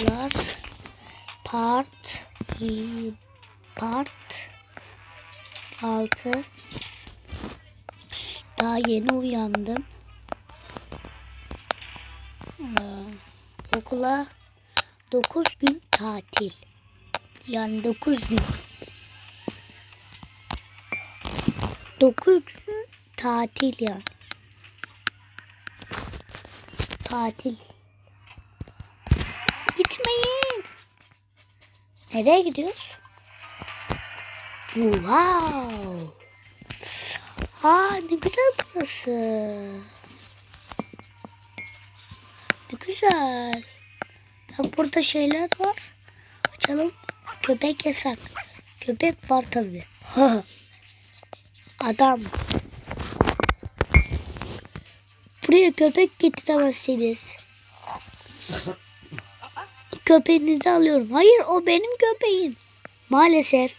Lar part part 6 daha yeni uyandım. Ee, okula 9 gün tatil. Yani 9 gün. 9 gün tatil yani. Tatil. Nereye gidiyoruz? Wow. Aa ne güzel burası. Ne güzel. Bak burada şeyler var. Açalım. Köpek yasak. Köpek var tabi. Adam. Buraya köpek getiremezsiniz. Köpeğinizi alıyorum. Hayır o benim köpeğim. Maalesef.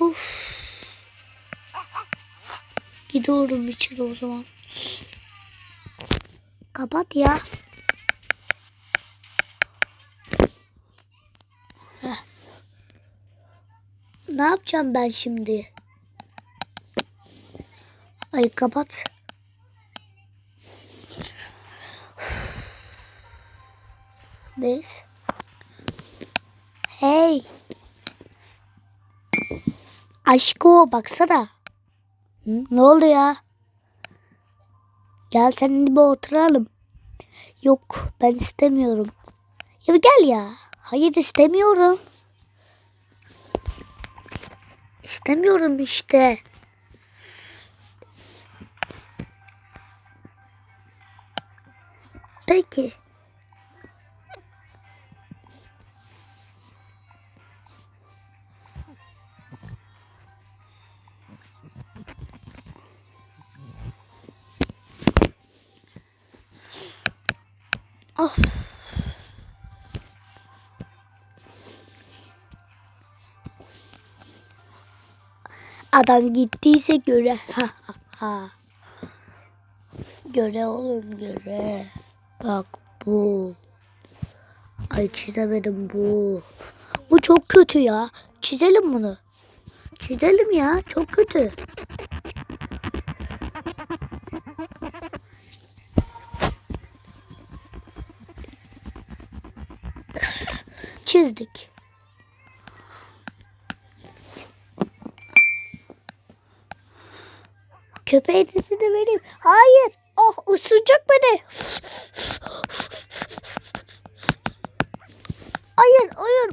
Uf. Gidiyorum içeri o zaman. Kapat ya. Ne yapacağım ben şimdi? Ay kapat. Neyse. Hey. Aşko baksana. Hı, ne oldu ya? Gel seninle bir oturalım. Yok ben istemiyorum. Ya gel ya. Hayır istemiyorum. İstemiyorum işte. Peki. Ah. Adam gittiyse göre. Ha ha ha. Göre oğlum göre. Bak bu. Ay çizemedim bu. Bu çok kötü ya. Çizelim bunu. Çizelim ya. Çok kötü. Çizdik. Köpeğinizi de vereyim. Hayır. Oh ısıracak beni. Hayır hayır.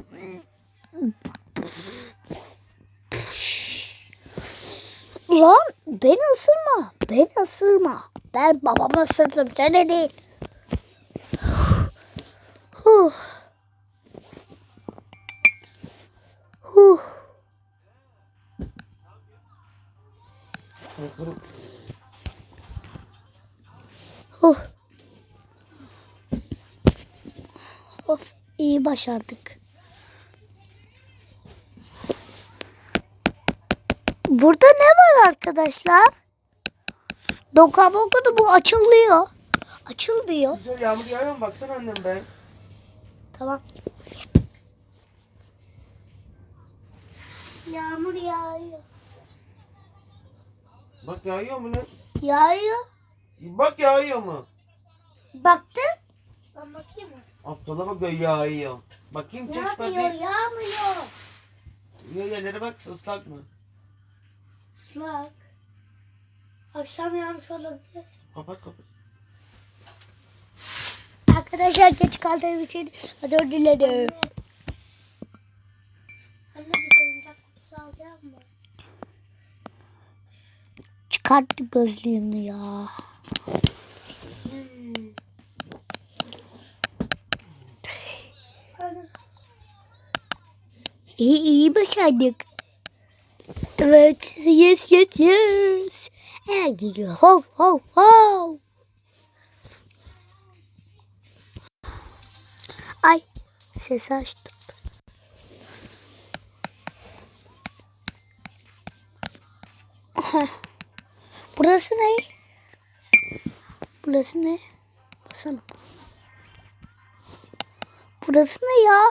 Lan beni ısırma. Beni ısırma. Ben babamı ısırdım. Seni değil. Huh. Huh. Huh. Of iyi başardık. Burada ne var arkadaşlar? Doka boka bu açılıyor. Açılmıyor. Güzel yağmur yağıyor mu? Baksana annem ben. Tamam. Yağmur yağıyor. Bak yağıyor mu lan? Yağıyor. Bak yağıyor mu? Baktın? Ben bakayım mı? Aptala bak böyle yağıyor. Bakayım çek Yağmıyor, bakayım. yağmıyor. Ya yerlere bak ıslak mı? Bak. Akşam yağmış olabilir. Kapat kapat. Arkadaşlar geç kaldığım için özür dilerim. Anne bir oyuncak kutusu alacak mı? Çıkarttı gözlüğümü ya. İyi iyi başardık. Evet. Yes yes yes. Evet güzel. Hov hov hov. Ay ses açtım. Heh. Burası ne? Burası ne? Basalım. Burası ne ya?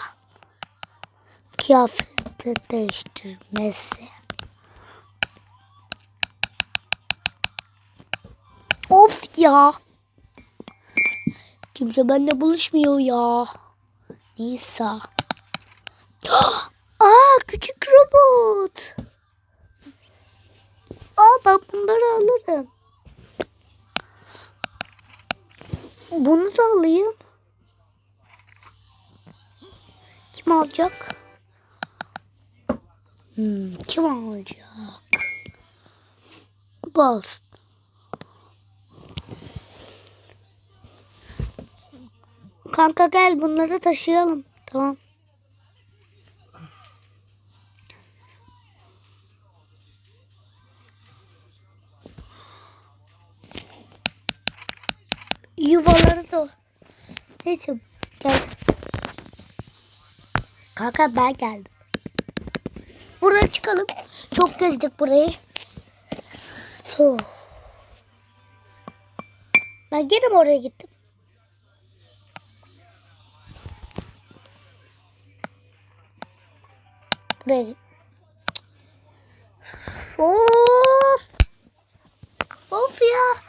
Kıyafeti değiştirmesi. Of ya. Kimse benimle buluşmuyor ya. Nisa. Aa küçük robot. Aa ben bunları alırım. Bunu da alayım. Kim alacak? Hmm, kim alacak? Bas. Kanka gel bunları taşıyalım. Tamam. Yuvaları da. Neyse gel. Kanka ben geldim. Buradan çıkalım. Çok gezdik burayı. Ben gene oraya gittim? Buraya git. Of. Of ya.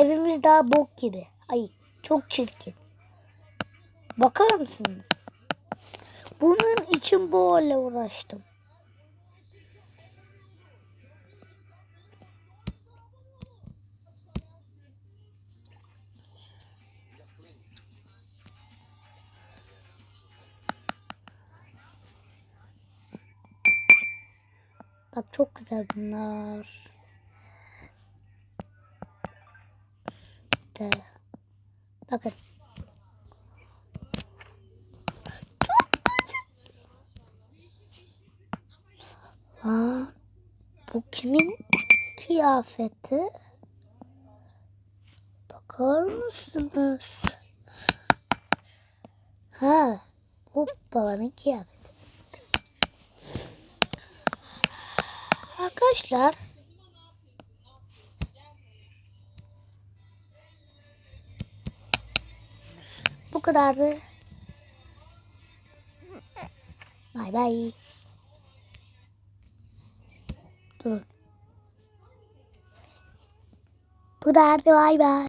Evimiz daha bok gibi. Ay çok çirkin. Bakar mısınız? Bunun için böyle uğraştım. Bak çok güzel bunlar. De. Bakın. Çok. Aa, bu kimin kıyafeti? Bakar mısınız? Ha, bu babanın kıyafeti. Arkadaşlar bu kadardı. Bay bay. Durun. Bu kadardı bay bay.